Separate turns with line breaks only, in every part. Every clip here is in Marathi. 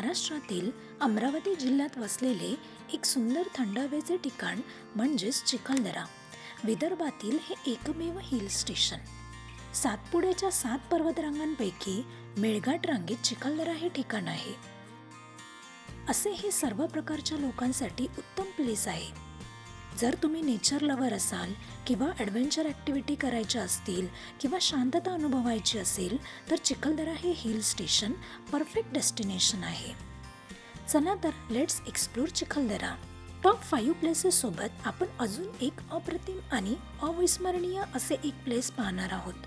महाराष्ट्रातील अमरावती जिल्ह्यात वसलेले एक सुंदर थंड हवेचे ठिकाण म्हणजेच चिखलदरा. विदर्भातील हे एकमेव हिल स्टेशन. सातपुड्याच्या सात पर्वतरांगांपैकी मेळघाट रांगेत चिखलदरा हे ठिकाण आहे. असे हे सर्व प्रकारच्या लोकांसाठी उत्तम प्लेस आहे. जर तुम्ही नेचर लवर असाल किंवा ॲडव्हेंचर ॲक्टिव्हिटी करायच्या असतील किंवा शांतता अनुभवायची असेल तर चिखलदरा हे हिल स्टेशन परफेक्ट डेस्टिनेशन आहे. चला तर let's explore Chikhaldara. Top five प्लेसेससोबत आपण अजून एक अप्रतिम आणि अविस्मरणीय असे एक प्लेस पाहणार आहोत.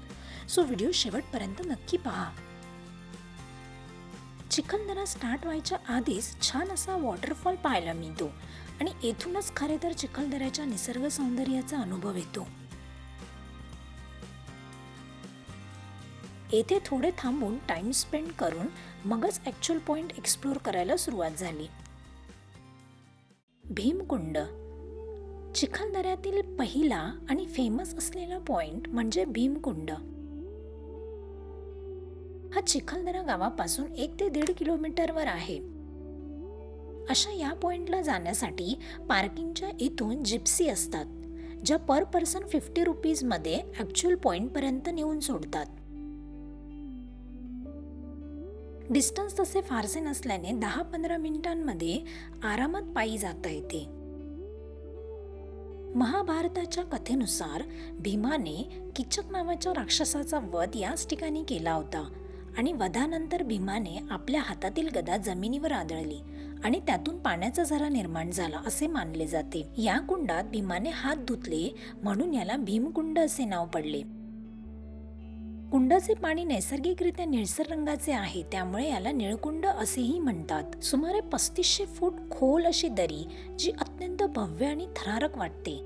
सो व्हिडिओ शेवटपर्यंत नक्की पहा. चिखलदरा स्टार्ट व्हायच्या आधीच छान असा वॉटरफॉल पाहायला मिळतो. आणि येथूनच खरे तर चिखलदऱ्याच्या निसर्ग सौंदर्याचा अनुभव येतो. येथे थोडे थांबून टाइम स्पेंड करून मगच ॲक्च्युअल पॉइंट एक्सप्लोर करायला सुरुवात झाली. भीमकुंड. चिखलदऱ्यातील पहिला आणि फेमस असलेला पॉइंट म्हणजे भीमकुंड. हा चिखलदरा गावापासून एक ते दीड किलोमीटरवर आहे. अशा या पॉईंटला जाण्यासाठी पार्किंगच्या इथून जिप्सी असतात ज्या पर पर्सन फिफ्टी रुपीजमध्ये ॲक्च्युअल पॉईंटपर्यंत नेऊन सोडतात. डिस्टन्स तसे फारसे नसल्याने दहा पंधरा मिनिटांमध्ये आरामात पायी जाता येते. महाभारताच्या कथेनुसार भीमाने किचक नावाच्या राक्षसाचा वध याच ठिकाणी केला होता आणि वधानंतर भीमाने आपल्या हातातील गदा जमिनीवर आदळली. आणि त्यातून पाण्याचा झरा निर्माण झाला असे मानले जाते. या कुंडात भीमाने हात धुतले म्हणून याला भीमकुंड असे नाव पडले. कुंडाचे पाणी नैसर्गिकरित्या निळसर रंगाचे आहे त्यामुळे याला निळकुंड असेही म्हणतात. सुमारे पस्तीसशे फूट खोल अशी दरी जी अत्यंत भव्य आणि थरारक वाटते.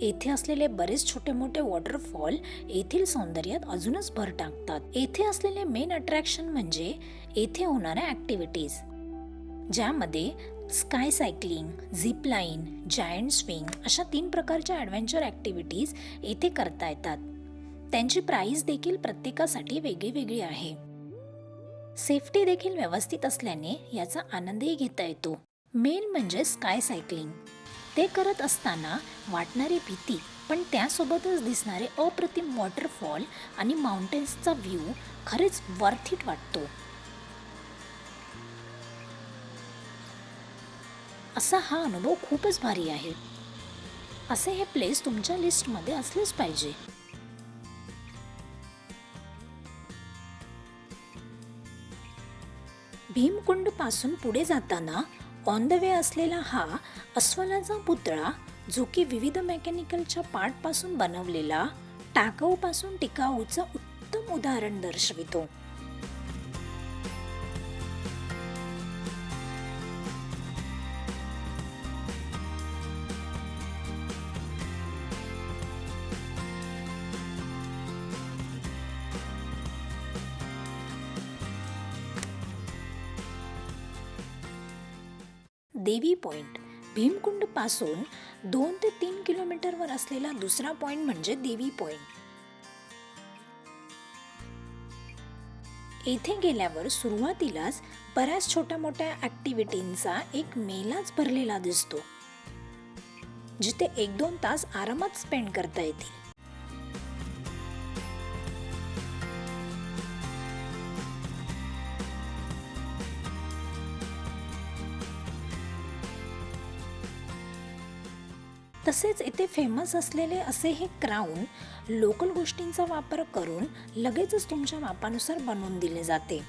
येथे असलेले बरेच छोटे मोठे वॉटरफॉल येथील सौंदर्यात अजूनच भर टाकतात. येथे असलेले मेन अट्रॅक्शन म्हणजे येथे होणाऱ्या ऍक्टिव्हिटीज ज्यामध्ये sky cycling zipline giant swing अशा तीन प्रकारच्या ॲडव्हेंचर ॲक्टिव्हिटीज येथे करता येतात. त्यांची प्राईस देखील प्रत्येकासाठी वेगळी वेगळी आहे. सेफ्टी देखील व्यवस्थित असल्याने याचा आनंदही घेता येतो. मेन म्हणजे स्काय सायक्लिंग ते करत असताना वाटणारी भीती पण त्यासोबतच दिसणारे अप्रतिम वॉटरफॉल आणि माउंटेन्सचा व्ह्यू खरेच वर्थ इट वाटतो. असा हा अनुभव खूपच भारी आहे. असे हे प्लेस तुमच्या लिस्टमध्ये असलेच पाहिजे. भीमकुंडपासून पुढे जाताना ऑन द वे असलेला हा अस्वलाचा पुतळा जो की विविध मेकॅनिकलच्या पार्टपासून बनवलेला टाकाऊपासून टिकाऊचं उत्तम उदाहरण दर्शवितो. देवी पॉईंट भीमकुंडपासून दोन ते तीन किलोमीटरवर असलेला दुसरा पॉईंट म्हणजे देवी पॉईंट येथे गेल्यावर सुरुवातीलाच बऱ्याच छोट्या मोठ्या ॲक्टिव्हिटींचा एक मेलाच भरलेला दिसतो जिथे एक दोन तास आरामात स्पेंड करता येतील. तसेच इथे फेमस असलेले असे हे क्राऊन लोकल गोष्टींचा वापर करून लगेचच तुमच्या मापानुसार बनवून दिले जाते.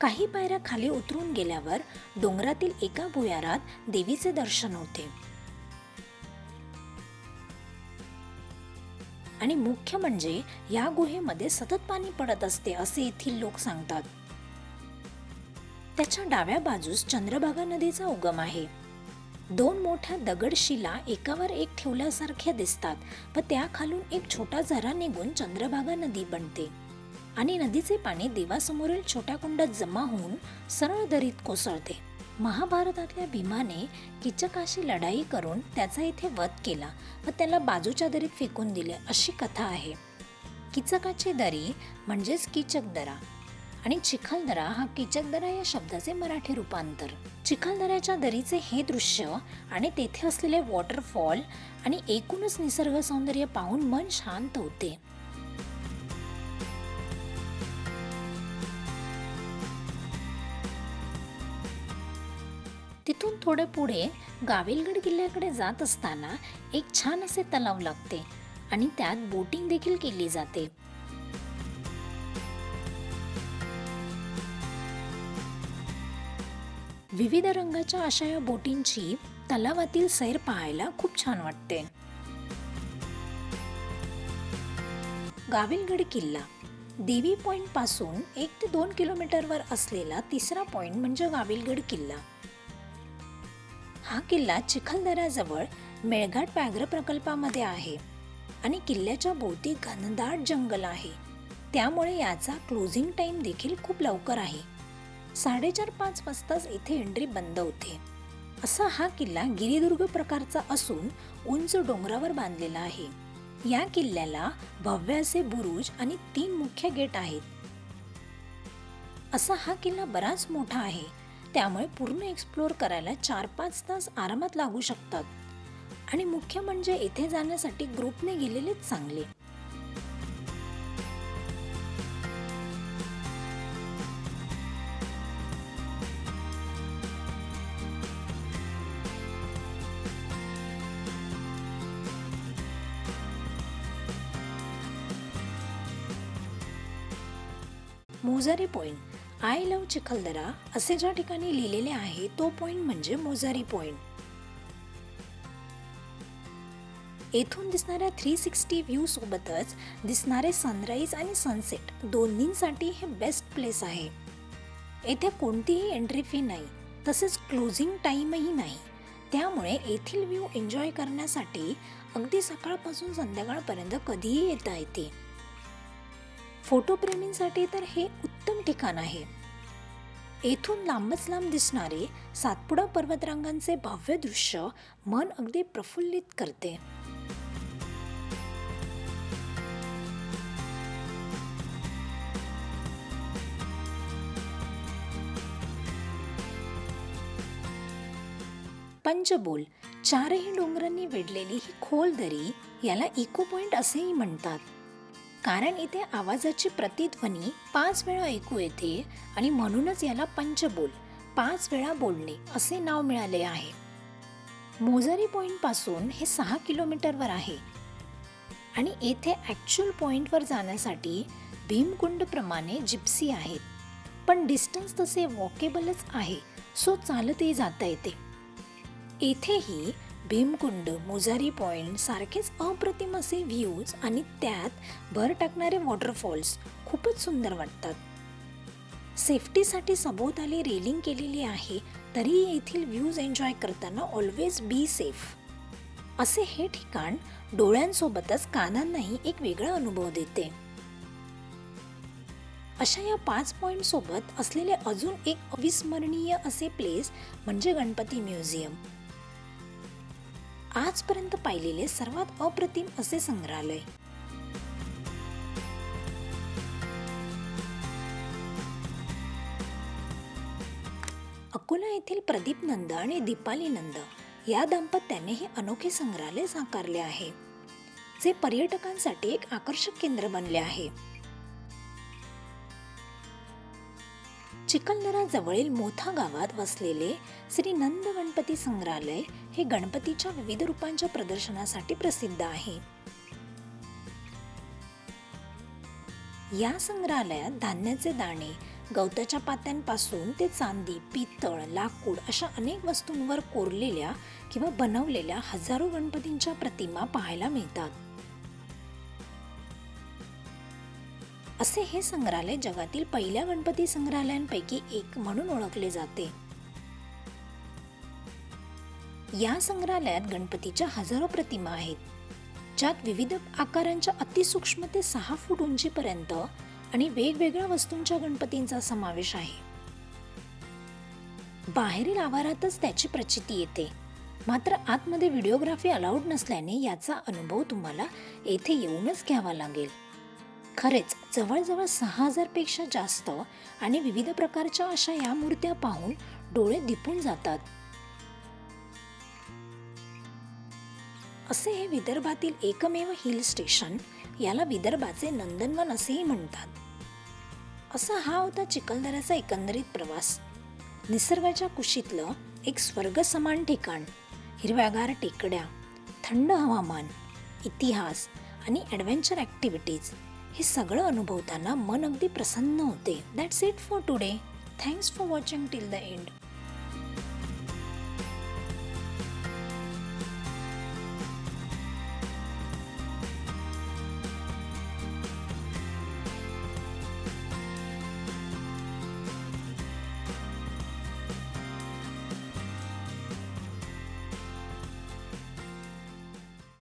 काही पायऱ्या खाली उतरून गेल्यावर डोंगरातील एका भुयारात देवीचे दर्शन होते. आणि मुख्य म्हणजे या गुहेमध्ये सतत पाणी पडत असते असे येथील लोक सांगतात. त्याच्या डाव्या बाजूस चंद्रभागा नदीचा उगम आहे. दोन मोठ्या दगडशिला एकावर एक ठेवल्यासारख्या दिसतात व त्याखालून एक छोटा झरा निघून चंद्रभागा नदी बनते. आणि नदीचे पाणी देवासमोरील छोट्या कुंडात जमा होऊन सरळ दरीत कोसळते. महाभारतातल्या भीमाने किचकाशी लढाई करून त्याचा इथे वध केला व त्याला बाजूच्या दरीत फेकून दिले अशी कथा आहे. किचकाची दरी म्हणजेच किचकदरा आणि चिखलदरा हा किचकदरा या शब्दाचे मराठी रूपांतर. चिखलदऱ्याच्या दरीचे हे दृश्य आणि तेथे असलेले वॉटरफॉल आणि एकूणच निसर्ग सौंदर्य पाहून मन शांत होते. थोडे पुढे गाविलगड किल्ल्याकडे जात असताना एक छान असे तलाव लागते आणि त्यात बोटिंग देखील केली जाते. विविध रंगाच्या अशा या बोटींची तलावातील सैर पाहायला खूप छान वाटते. गाविलगड किल्ला देवी पॉइंटपासून एक ते दोन किलोमीटरवर असलेला तिसरा पॉइंट म्हणजे गाविलगड किल्ला. हा किल्ला चिखलदऱ्याजवळ मेळघाट व्याघ्र प्रकल्पामध्ये आहे आणि किल्ल्याच्या भोवती घनदाट जंगल आहे. त्यामुळे याचा क्लोजिंग टाइम देखील खूप लवकर आहे. साडेचार पाच वाजताच इथे एंट्री बंद होते. असा हा किल्ला गिरिदुर्ग प्रकारचा असून उंच डोंगरावर बांधलेला आहे. या किल्ल्याला भव्य असे बुरुज आणि तीन मुख्य गेट आहेत. असा हा किल्ला बराच मोठा आहे. त्यामुळे पूर्ण एक्सप्लोअर करायला चार पाच तास आरामात लागू शकतात. आणि मुख्य म्हणजे इथे जाण्यासाठी ग्रुपने गेलेलेच चांगले. Mozari point. I love Chikhaldara असे ज्या ठिकाणी लिहिलेले आहे तो पॉइंट म्हणजे मोजारी पॉइंट येथून दिसणाऱ्या थ्री सिक्स्टी व्ह्यू सोबतच दिसणारे सनराईज आणि सनसेट दोन्हींसाठी हे बेस्ट प्लेस आहे. येथे कोणतीही एंट्री फी नाही तसेच क्लोजिंग टाईमही नाही. त्यामुळे येथील व्ह्यू एन्जॉय करण्यासाठी अगदी सकाळपासून संध्याकाळपर्यंत कधीही येता येते. फोटोप्रेमींसाठी तर हे उत्तम ठिकाण आहे. येथून लांबच लांब दिसणारे सातपुडा पर्वतरांगांचे भव्य दृश्य मन अगदी प्रफुल्लित करते. पंचबोल चारही डोंगरांनी वेढलेली ही खोल दरी याला इको पॉइंट असेही म्हणतात. कारण इथे आवाजाची प्रतिध्वनी पाच वेळा ऐकू येते आणि म्हणूनच याला पंचबोल पाच वेळा बोलणे असे नाव मिळाले आहे. मोजारी पॉईंटपासून हे सहा किलोमीटरवर आहे. आणि येथे ॲक्च्युअल पॉईंटवर जाण्यासाठी भीमकुंडप्रमाणे जिप्सी आहेत. पण डिस्टन्स तसे वॉकेबलच आहे सो चालतही जाता येते. येथेही भीमकुंड मोजारी पॉइंट सारखेच अप्रतिम असे व्ह्यूज आणि त्यात भर टाकणारे वॉटरफॉल्स खूपच सुंदर वाटतात. सेफ्टीसाठी सभोवताली रेलिंग केलेली आहे तरी येथील व्ह्यूज एन्जॉय करताना ऑलवेज बी सेफ असे हे ठिकाण डोळ्यांसोबतच कानांनाही एक वेगळा अनुभव देते. अशा या पाच पॉईंटसोबत असलेले अजून एक अविस्मरणीय असे प्लेस म्हणजे गणपती म्युझियम. आजपर्यंत पाहिलेले सर्वात अप्रतिम असे संग्रहालय. अकोला येथील प्रदीप नंद आणि दीपाली नंद या दाम्पत्याने हे अनोखे संग्रहालय साकारले आहे. जे पर्यटकांसाठी एक आकर्षक केंद्र बनले आहे. चिखलदराजवळील मोथा गावात वसलेले श्री नंद गणपती संग्रहालय हे गणपतीच्या विविध रूपांच्या प्रदर्शनासाठी प्रसिद्ध आहे. या संग्रहालयात धान्याचे दाणे गवताच्या पात्यांपासून ते चांदी पितळ लाकूड अशा अनेक वस्तूंवर कोरलेल्या किंवा बनवलेल्या हजारो गणपतींच्या प्रतिमा पाहायला मिळतात. असे हे संग्रहालय जगातील पहिल्या गणपती संग्रहालयांपैकी एक म्हणून ओळखले जाते. या संग्रहालयात गणपतीच्या हजारो प्रतिमा आहेत. ज्यात विविध आकारांच्या अतिसूक्ष्म ते सहा फूट उंचीपर्यंत आणि वेगवेगळ्या वस्तूंच्या गणपतींचा समावेश आहे. बाहेरील आवारातच त्याची प्रचिती येते. मात्र आतमध्ये व्हिडिओग्राफी अलाउड नसल्याने याचा अनुभव तुम्हाला येथे येऊनच घ्यावा लागेल. खरेच जवळजवळ सहा हजारपेक्षा जास्त आणि विविध प्रकारच्या अशा या मूर्त्या पाहून डोळे दिपून जातात. असे हे विदर्भातील एकमेव हिल स्टेशन याला विदर्भाचे नंदनवन असेही म्हणतात. असा हा होता चिखलदऱ्याचा एकंदरीत प्रवास. निसर्गाच्या कुशीतलं एक स्वर्ग समान ठिकाण. हिरव्यागार टेकड्या थंड हवामान इतिहास आणि ॲडव्हेंचर ॲक्टिव्हिटीज हे सगळं अनुभवताना मन अगदी प्रसन्न होते. That's it for today thanks for watching till the end